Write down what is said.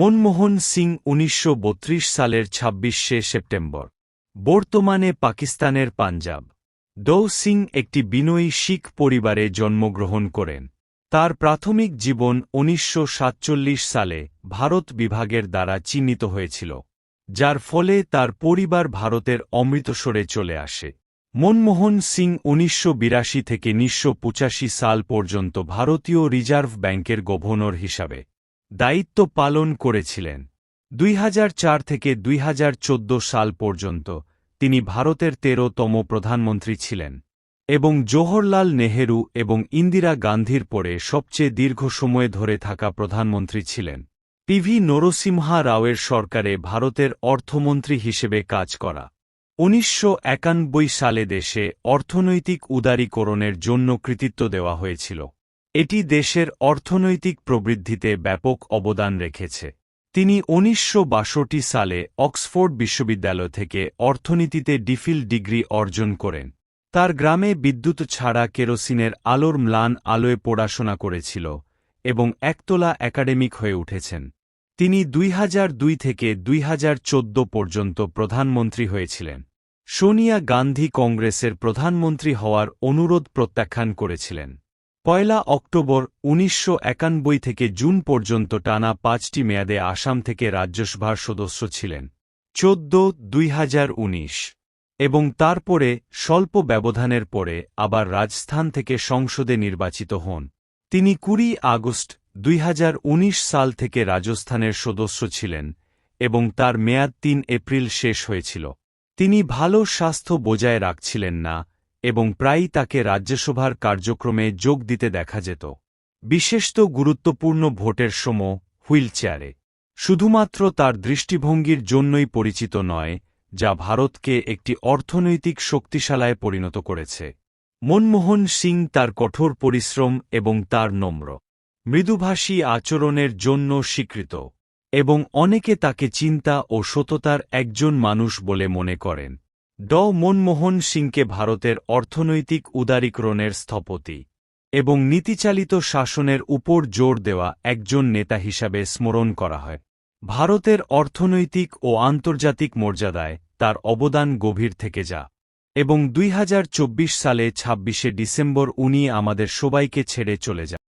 মনমোহন সিং উনিশশো বত্রিশ সালের ছাব্বিশে সেপ্টেম্বর। বর্তমানে পাকিস্তানের পাঞ্জাব। দৌ সিং একটি বিনয়ী শিখ পরিবারে জন্মগ্রহণ করেন। তার প্রাথমিক জীবন উনিশশো সাতচল্লিশ সালে ভারত বিভাগের দ্বারা চিহ্নিত হয়েছিল, যার ফলে তার পরিবার ভারতের অমৃতসরে চলে আসে। মনমোহন সিং উনিশশো বিরাশি থেকে উনিশশো পঁচাশি সাল পর্যন্ত ভারতীয় রিজার্ভ ব্যাংকের গভর্নর হিসাবে দায়িত্ব পালন করেছিলেন। দুই হাজার চার থেকে দুই হাজার চোদ্দ সাল পর্যন্ত তিনি ভারতের তেরোতম প্রধানমন্ত্রী ছিলেন এবং জওহরলাল নেহেরু এবং ইন্দিরা গান্ধীর পরে সবচেয়ে দীর্ঘ সময় ধরে থাকা প্রধানমন্ত্রী ছিলেন। পিভি নরসিমহা রাওয়ের সরকারে ভারতের অর্থমন্ত্রী হিসেবে কাজ করা। উনিশশো একানব্বই সালে দেশে অর্থনৈতিক উদারীকরণের জন্য কৃতিত্ব দেওয়া হয়েছিল। এটি দেশের অর্থনৈতিক প্রবৃদ্ধিতে ব্যাপক অবদান রেখেছে। তিনি উনিশশো বাষট্টি সালে অক্সফোর্ড বিশ্ববিদ্যালয় থেকে অর্থনীতিতে ডিফিল ডিগ্রি অর্জন করেন। তার গ্রামে বিদ্যুৎ ছাড়া কেরোসিনের আলোর ম্লান আলোয় পড়াশোনা করেছিল এবং একতলা একাডেমিক হয়ে উঠেছেন। তিনি দুই হাজার দুই থেকে দুই হাজার চোদ্দ পর্যন্ত প্রধানমন্ত্রী হয়েছিলেন। সোনিয়া গান্ধী কংগ্রেসের প্রধানমন্ত্রী হওয়ার অনুরোধ প্রত্যাখ্যান করেছিলেন। পয়লা অক্টোবর উনিশশো একানব্বই থেকে জুন পর্যন্ত টানা পাঁচটি মেয়াদে আসাম থেকে রাজ্যসভার সদস্য ছিলেন। চোদ্দ, দুই এবং তারপরে স্বল্প ব্যবধানের পরে আবার রাজস্থান থেকে সংসদে নির্বাচিত হন। তিনি কুড়ি আগস্ট, দুই হাজার উনিশ সাল থেকে রাজস্থানের সদস্য ছিলেন এবং তার মেয়াদ তিন এপ্রিল শেষ হয়েছিল। তিনি ভালো স্বাস্থ্য বজায় রাখছিলেন না এবং প্রায়ই তাকে রাজ্যসভার কার্যক্রমে যোগ দিতে দেখা যেত। বিশেষত গুরুত্বপূর্ণ ভোটের সময় হুইলচেয়ারে। শুধুমাত্র তার দৃষ্টিভঙ্গির জন্যই পরিচিত নয়, যা ভারতকে একটি অর্থনৈতিক শক্তিশালায় পরিণত করেছে। মনমোহন সিং তার কঠোর পরিশ্রম এবং তার নম্র, মৃদুভাষী আচরণের জন্য স্বীকৃত, এবং অনেকে তাকে চিন্তা ও সততার একজন মানুষ বলে মনে করেন। ড. মনমোহন সিংকে ভারতের অর্থনৈতিক উদারীকরণের স্থপতি এবং নীতিচালিত শাসনের উপর জোর দেওয়া একজন নেতা হিসাবে স্মরণ করা হয়। ভারতের অর্থনৈতিক ও আন্তর্জাতিক মর্যাদায় তার অবদান গভীর থেকে যা এবং দুই হাজার চব্বিশ সালে ২৬শে ডিসেম্বর উনি আমাদের সবাইকে ছেড়ে চলে যান।